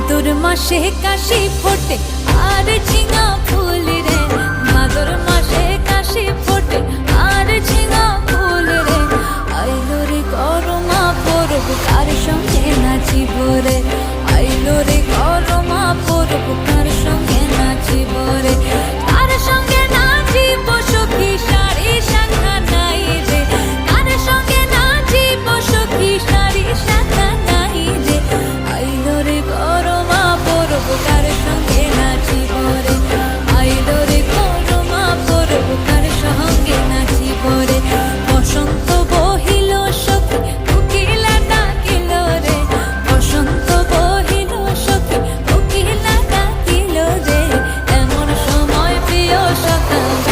মাদুর মাসে কাশি ফোটে। আর চিঙা ফুল রে, মাদুর মাসে কাশি ফোটে। আর চিঙা ফুল রে, আইলো রে করমা পরব, কার সঙ্গে নাচিব রে? আইলো রে করমা পরব, কার সঙ্গে নাচিব রে? love.